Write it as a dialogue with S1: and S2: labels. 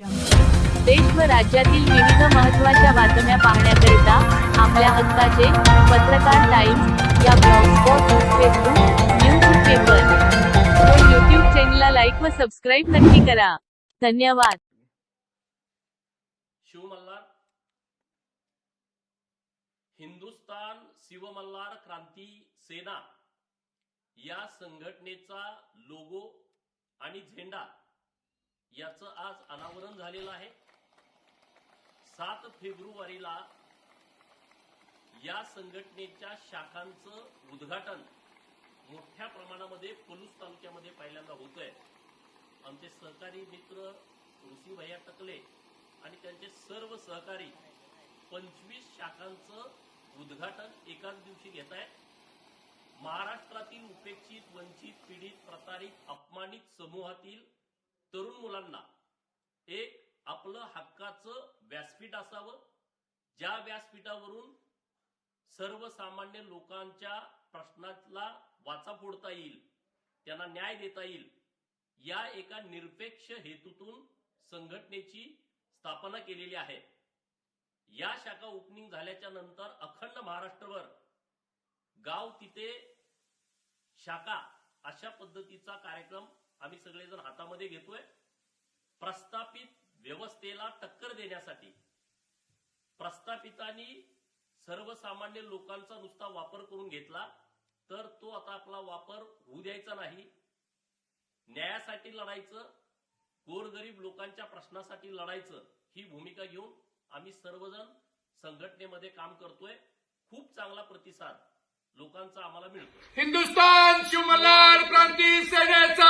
S1: देश व राज्यातील विविध महत्त्वाच्या बातम्या पाहण्याकरिता आपल्या हक्काचे पत्रकार टाइम्स या ब्लॉगस्पॉट फेसबुक न्यूज पेपर. व यूट्यूब चॅनलला लाईक व सबस्क्राईब नक्की करा. धन्यवाद.
S2: शिवमल्हार हिंदुस्तान शिवमल्हार क्रांती सेना या संघटनेचा लोगो आणि झेंडा याचं आज अनावरण झालेलं आहे. सात फेब्रुवारीला या संघटनेच्या शाखांचं उद्घाटन मोठ्या प्रमाणामध्ये पलूस तालुक्यामध्ये पहिल्यांदा होतंय. आमचे सहकारी मित्र ऋषी भैया टकले आणि त्यांचे सर्व सहकारी पंचवीस शाखांचं उद्घाटन एकाच दिवशी घेत आहेत. महाराष्ट्रातील उपेक्षित वंचित पीडित प्रतारित अपमानित समूहातील तरुण मुलांना एक आपलं हक्काचं व्यासपीठ असावं. ज्या व्यासपीठावरून सर्वसामान्य लोकांच्या प्रश्नातला वाचा फोडता येईल त्यांना न्याय देता येईल या एका निरपेक्ष हेतूतून संघटनेची स्थापना केलेली आहे. या शाखा ओपनिंग झाल्याच्यानंतर अखंड महाराष्ट्रभर गाव तिथे शाखा अशा पद्धतीचा कार्यक्रम आम्ही सगळेजण हातामध्ये घेतोय. प्रस्थापित व्यवस्थेला टक्कर देण्यासाठी प्रस्थापितांनी सर्वसामान्य लोकांचा नुसता वापर करून घेतला तर तो आता आपला वापर होऊ द्यायचा नाही. न्यायासाठी लढायचं गोरगरीब लोकांच्या प्रश्नासाठी लढायचं ही भूमिका घेऊन आम्ही सर्वजण संघटनेमध्ये काम करतोय. खूप चांगला प्रतिसाद लोकांचा आम्हाला मिळतो
S3: हिंदुस्तान शिवमल्हार क्रांती सेनेचा